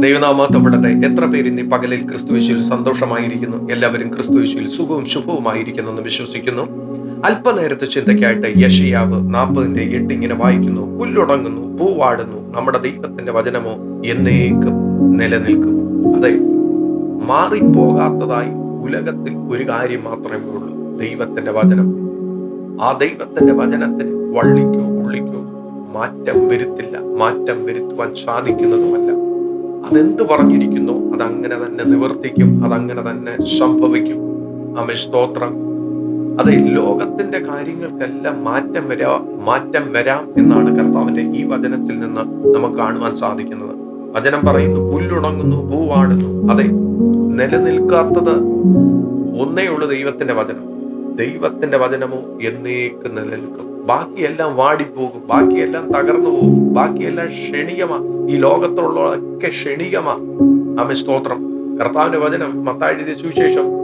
ദൈവനാമത്തപ്പെടട്ടെ എത്ര പേര് ഇന്ന് പകലിൽ ക്രിസ്തുവേശുവിൽ സന്തോഷമായിരിക്കുന്നു? എല്ലാവരും ക്രിസ്തുവേശുവിൽ സുഖവും ശുഭവുമായിരിക്കുന്നു എന്ന് വിശ്വസിക്കുന്നു. അല്പനേരത്തെ ചിന്തയ്ക്കായിട്ട് യശയാവ് നാൽപ്പതിന്റെ എട്ട് ഇങ്ങനെ വായിക്കുന്നു. പുല്ലുടങ്ങുന്നു പൂവാടുന്നു. നമ്മുടെ ദൈവത്തിന്റെ വചനമോ എന്നേക്കും നിലനിൽക്കും. അതെ മാറിപ്പോകാത്തതായി ഉലകത്തിൽ ഒരു കാര്യം മാത്രമേ ഉള്ളൂ. ദൈവത്തിന്റെ വചനം. ആ ദൈവത്തിന്റെ വചനത്തിന് വള്ളിക്കോ ഉള്ളിക്കോ മാറ്റം വരുത്തില്ല. മാറ്റം വരുത്തുവാൻ സാധിക്കുന്നതുമല്ല. അതെന്ത് പറഞ്ഞിരിക്കുന്നു? അതങ്ങനെ തന്നെ നിവർത്തിക്കും അതങ്ങനെ തന്നെ സംഭവിക്കും. അമേ സ്തോത്രം. അതെ ലോകത്തിന്റെ കാര്യങ്ങൾക്കെല്ലാം മാറ്റം വരാ മാറ്റം വരാം എന്നാണ് കർത്താവിന്റെ ഈ വചനത്തിൽ നിന്ന് നമുക്ക് കാണുവാൻ സാധിക്കുന്നത്. വചനം പറയുന്നു പുല്ലുണങ്ങുന്നു പൂവാടുന്നു. അതെ നിലനിൽക്കാത്തത് ഒന്നേ ഉള്ളൂ ദൈവത്തിന്റെ വചനം. ദൈവത്തിന്റെ വചനമോ എന്നേക്ക് നിലനിൽക്കും. ബാക്കിയെല്ലാം വാടിപ്പോകും. ബാക്കിയെല്ലാം തകർന്നു പോകും. ബാക്കിയെല്ലാം ക്ഷണികമാ. ഈ ലോകത്തുള്ളതൊക്കെ ക്ഷണികമാ. ആമേ സ്തോത്രം. കർത്താവിന്റെ വചനം മത്തായി എഴുതിയ സുവിശേഷം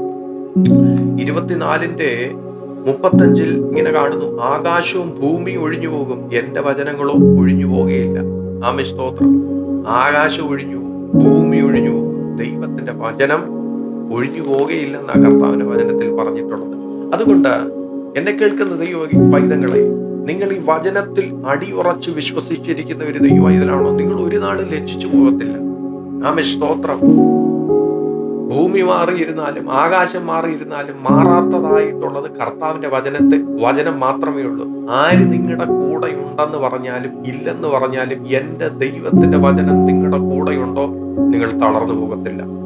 ഇരുപത്തിനാലിന്റെ മുപ്പത്തഞ്ചിൽ ഇങ്ങനെ കാണുന്നു. ആകാശവും ഭൂമിയും ഒഴിഞ്ഞു പോകും. എന്റെ വചനങ്ങളോ ഒഴിഞ്ഞു പോകുകയില്ല. ആമേ സ്തോത്രം. ആകാശം ഒഴിഞ്ഞു ഭൂമി ഒഴിഞ്ഞു ദൈവത്തിന്റെ വചനം ഒഴിഞ്ഞു പോകുകയില്ലെന്ന കർത്താവിന്റെ വചനത്തിൽ പറഞ്ഞിട്ടുള്ളത്. അതുകൊണ്ട് എന്നെ കേൾക്കുന്ന ദൈവ പൈതങ്ങളെ. നിങ്ങൾ ഈ വചനത്തിൽ അടിയുറച്ച് വിശ്വസിച്ചിരിക്കുന്ന ഒരു ദൈവവൈതലാണോ നിങ്ങൾ ഒരു നാളും ലജ്ജിച്ചു പോകത്തില്ല. ആമേ സ്തോത്രം. ഭൂമി മാറിയിരുന്നാലും ആകാശം മാറിയിരുന്നാലും മാറാത്തതായിട്ടുള്ളത് കർത്താവിന്റെ വചനത്തെ വചനം മാത്രമേ ഉള്ളൂ. ആര് നിങ്ങളുടെ കൂടെ ഉണ്ടെന്ന് പറഞ്ഞാലും ഇല്ലെന്ന് പറഞ്ഞാലും എന്റെ ദൈവത്തിന്റെ വചനം നിങ്ങളുടെ കൂടെയുണ്ടോ? നിങ്ങൾ തളർന്നു പോകത്തില്ല.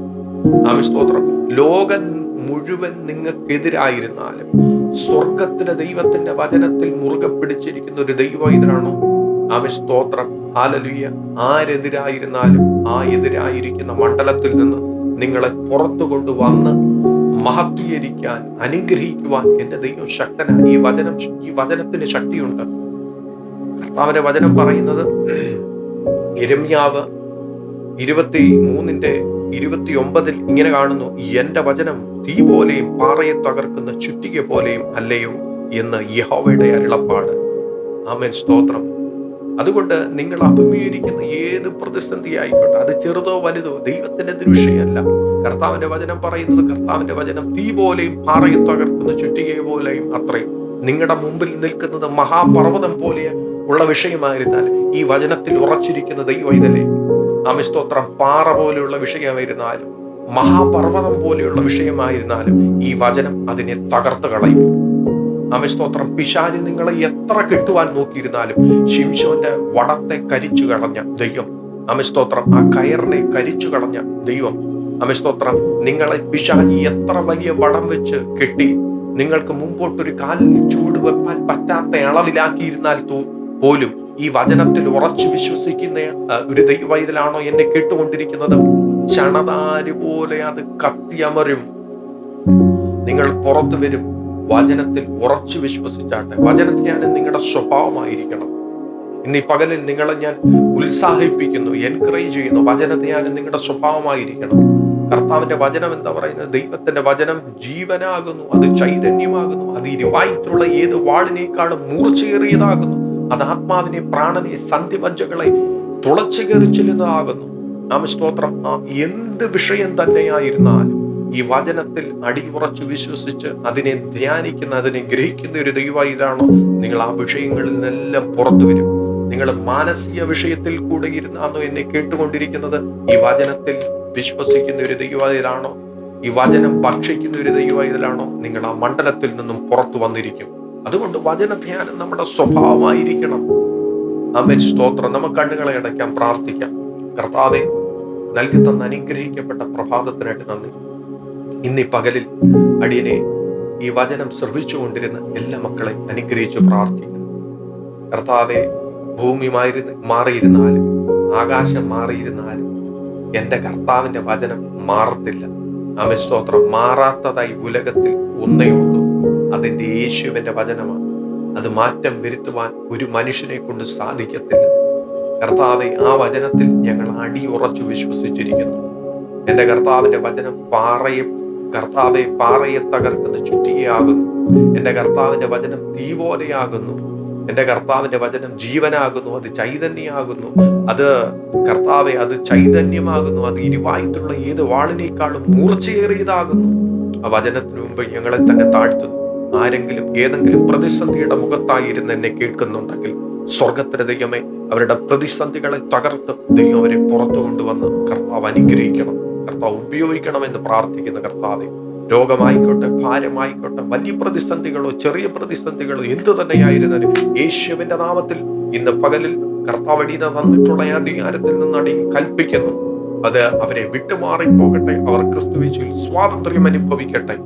ആമേ സ്തോത്രം ലോകം മുഴുവൻ നിങ്ങൾക്കെതിരായിരുന്നാലും സ്വർഗത്തിന്റെ ദൈവത്തിന്റെ വചനത്തിൽ മുറുകെ പിടിച്ചിരിക്കുന്ന ഒരു ദൈവം ഇതിനാണോ ആമേ സ്തോത്രം ഹാലലുയ്യ ആരെതിരായിരുന്നാലും ആ എതിരായിരിക്കുന്ന മണ്ഡലത്തിൽ നിന്ന് നിങ്ങളെ പുറത്തു കൊണ്ടുവന്ന് മഹത്വീകരിക്കാൻ അനുഗ്രഹിക്കുവാൻ എന്റെ ദൈവം ശക്തനാണ് ഈ വചനം ഈ വചനത്തിന് ശക്തിയുണ്ട്. കർത്താവിന്റെ വചനം പറയുന്നത് ഇരമ്യാവ് ഇരുപത്തി മൂന്നിന്റെ ഇരുപത്തി ഒമ്പതിൽ ഇങ്ങനെ കാണുന്നു എന്റെ വചനം തീ പോലെയും പാറയെ തകർക്കുന്ന ചുറ്റിക പോലെയും അല്ലയോ എന്ന് യഹോവയുടെ അരുളപ്പാട്. ആമേൻ. സ്തോത്രം. അതുകൊണ്ട് നിങ്ങൾ അഭിമുഖീകരിക്കുന്ന ഏത് പ്രതിസന്ധി ആയിക്കോട്ടെ അത് ചെറുതോ വലുതോ ദൈവത്തിന്റെ ദൃശ്യമല്ല കർത്താവിന്റെ വചനം പറയുന്നത് കർത്താവിന്റെ വചനം തീ പോലെയും പാറയെ തകർക്കുന്ന ചുറ്റിക പോലെയും അത്രയും നിങ്ങളുടെ മുമ്പിൽ നിൽക്കുന്നത് മഹാപർവതം പോലെ ഉള്ള വിഷയമായിരുന്നാൽ ഈ വചനത്തിൽ ഉറച്ചിരിക്കുന്ന ദൈവൈതലേ ആമിസ്തോത്രം പാറ പോലെയുള്ള വിഷയമായിരുന്നാലും മഹാപർവതം പോലെയുള്ള വിഷയമായിരുന്നാലും ഈ വചനം അതിനെ തകർത്തു കളയും. ആമിസ്തോത്രം പിശാചി നിങ്ങളെ എത്ര കെട്ടുവാൻ നോക്കിയിരുന്നാലും ശിംശോന്റെ വടത്തെ കരിച്ചു കളഞ്ഞ ദൈവം അമിസ്തോത്രം ആ കയറിനെ കരിച്ചു കളഞ്ഞ ദൈവം. അമിസ്തോത്രം നിങ്ങളെ പിശാചി എത്ര വലിയ വടം വെച്ച് കെട്ടി നിങ്ങൾക്ക് മുമ്പോട്ടൊരു കാലിൽ ചൂട് വെപ്പാൻ പറ്റാത്ത അളവിലാക്കിയിരുന്നാൽ പോലും ഈ വചനത്തിൽ ഉറച്ചു വിശ്വസിക്കുന്ന ഒരു ദൈവവൈതലാണോ എന്നെ കേട്ടുകൊണ്ടിരിക്കുന്നത്? ചണതാര് പോലെ അത് കത്തിയമരും. നിങ്ങൾ പുറത്തു വരും. വചനത്തിൽ ഉറച്ചു വിശ്വസിച്ചാട്ടെ. വചനധ്യാനം നിങ്ങളുടെ സ്വഭാവമായിരിക്കണം. ഇന്ന് ഈ പകലിൽ നിങ്ങളെ ഞാൻ ഉത്സാഹിപ്പിക്കുന്നു എൻകറേജ് ചെയ്യുന്നു. വചനധ്യാനം നിങ്ങളുടെ സ്വഭാവമായിരിക്കണം. കർത്താവിന്റെ വചനം എന്താ പറയുന്നത്? ദൈവത്തിന്റെ വചനം ജീവനാകുന്നു അത് ചൈതന്യമാകുന്നു അത് ഇരുവായിട്ടുള്ള ഏത് വാളിനേക്കാളും മൂർച്ചയേറിയതാകുന്നു. അത് ആത്മാവിനെ പ്രാണനെ സന്ധിവഞ്ചകളെ തുളച്ചു കയറി ചെല്ലുന്നതാകുന്നു. നാം സ്തോത്രം. എന്ത് വിഷയം തന്നെയായിരുന്നാലും ഈ വചനത്തിൽ അടിയുറച്ച് വിശ്വസിച്ച് അതിനെ ധ്യാനിക്കുന്ന അതിനെ ഗ്രഹിക്കുന്ന ഒരു ദൈവമായിട്ടാണോ നിങ്ങൾ ആ വിഷയങ്ങളിൽ നിന്നെല്ലാം പുറത്തു വരും. നിങ്ങൾ മാനസിക വിഷയത്തിൽ കൂടെ ഇരുന്നാണോ എന്നെ കേട്ടുകൊണ്ടിരിക്കുന്നത്? ഈ വചനത്തിൽ വിശ്വസിക്കുന്ന ഒരു ദൈവമായിലാണോ ഈ വചനം ഭക്ഷിക്കുന്ന ഒരു ദൈവമായതിലാണോ നിങ്ങൾ ആ മണ്ഡലത്തിൽ നിന്നും പുറത്തു വന്നിരിക്കും. അതുകൊണ്ട് വചനധ്യാനം നമ്മുടെ സ്വഭാവമായിരിക്കണം. അമ്മൻ സ്തോത്രം. നമുക്ക് കണ്ണുകളെ അടയ്ക്കാം പ്രാർത്ഥിക്കാം. കർത്താവെ നൽകി തന്ന അനുഗ്രഹിക്കപ്പെട്ട പ്രഭാതത്തിനായിട്ട് നന്ദി. ഇന്ന് പകലിൽ അടിയനെ ഈ വചനം ശ്രമിച്ചുകൊണ്ടിരുന്ന എല്ലാ മക്കളെ അനുഗ്രഹിച്ചു പ്രാർത്ഥിക്കുന്നു കർത്താവെ ഭൂമി മാറി മാറിയിരുന്നാലും ആകാശം മാറിയിരുന്നാലും എന്റെ കർത്താവിന്റെ വചനം മാറത്തില്ല. അമൻ സ്തോത്രം. മാറാത്തതായി ഉലകത്തിൽ ഒന്നേ ഉള്ളൂ. അതിന്റെ യേശുവിന്റെ വചനമാണ്. അത് മാറ്റം വരുത്തുവാൻ ഒരു മനുഷ്യനെ കൊണ്ട് സാധിക്കത്തില്ല. കർത്താവെ ആ വചനത്തിൽ ഞങ്ങൾ അടിയുറച്ചു വിശ്വസിച്ചിരിക്കുന്നു. എന്റെ കർത്താവിന്റെ വചനം പാറയെ കർത്താവെ പാറയെ തകർക്കുന്ന ചുറ്റികയാകുന്നു. എന്റെ കർത്താവിന്റെ വചനം തീ പോലെയാകുന്നു എന്റെ കർത്താവിന്റെ വചനം ജീവനാകുന്നു അത് ചൈതന്യമാകുന്നു. അത് കർത്താവെ അത് ചൈതന്യമാകുന്നു. അത് ഇരുവായിട്ടുള്ള ഏത് വാളിനേക്കാളും മൂർച്ചയേറിയതാകുന്നു. ആ വചനത്തിന് മുമ്പ് ഞങ്ങളെ തന്നെ താഴ്ത്തുന്നു. ആരെങ്കിലും ഏതെങ്കിലും പ്രതിസന്ധിയുടെ മുഖത്തായിരുന്ന് എന്നെ കേൾക്കുന്നുണ്ടെങ്കിൽ സ്വർഗത്തിലെ ദൈവമേ അവരുടെ പ്രതിസന്ധികളെ തകർത്ത് ദൈവം അവരെ പുറത്തു കൊണ്ടുവന്ന് കർത്താവ് അനുഗ്രഹിക്കണം. കർത്താവ് ഉപയോഗിക്കണമെന്ന് പ്രാർത്ഥിക്കുന്ന കർത്താവെ രോഗമായിക്കോട്ടെ ഭാരമായിക്കോട്ടെ വലിയ പ്രതിസന്ധികളോ ചെറിയ പ്രതിസന്ധികളോ എന്തു തന്നെയായിരുന്നാലും യേശുവിന്റെ നാമത്തിൽ ഇന്ന് പകലിൽ കർത്താവടിയിൽ തന്നിട്ടുള്ള അധികാരത്തിൽ നിന്നടി കൽപ്പിക്കുന്നു. അത് അവരെ വിട്ടുമാറി പോകട്ടെ അവർ ക്രിസ്തുവിച്ചിൽ സ്വാതന്ത്ര്യം അനുഭവിക്കട്ടെ.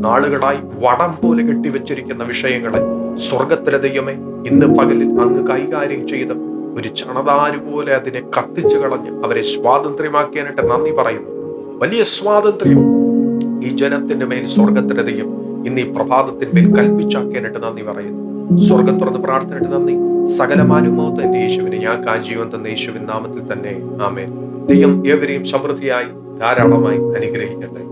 നാളുകളായി വടം പോലെ കെട്ടിവെച്ചിരിക്കുന്ന വിഷയങ്ങളെ സ്വർഗത്തിലെ ദൈവമേ ഇന്ന് പകലിൽ അങ്ങ് കൈകാര്യം ചെയ്ത് ഒരു ചണതാരു പോലെ അതിനെ കത്തിച്ചു കളഞ്ഞ് അവരെ സ്വാതന്ത്ര്യമാക്കിയാനായിട്ട് നന്ദി പറയുന്നു. വലിയ സ്വാതന്ത്ര്യം ഈ ജനത്തിന്റെ മേൽ സ്വർഗത്തിന്റെ ദൈവം ഇന്ന് ഈ പ്രഭാതത്തിന്മേൽ കൽപ്പിച്ചാക്കിയാനായിട്ട് നന്ദി പറയുന്നു. സ്വർഗം തുറന്ന് പ്രാർത്ഥനയിട്ട് നന്ദി. സകലമാനുഭവത്തെ എന്റെ യേശുവിനെ ഞാൻ കാജീവൻ തന്ന യേശുവിൻ നാമത്തിൽ തന്നെ. ആമേൻ. ദൈവം ഏവരെയും സമൃദ്ധിയായി ധാരാളമായി അനുഗ്രഹിക്കട്ടെ.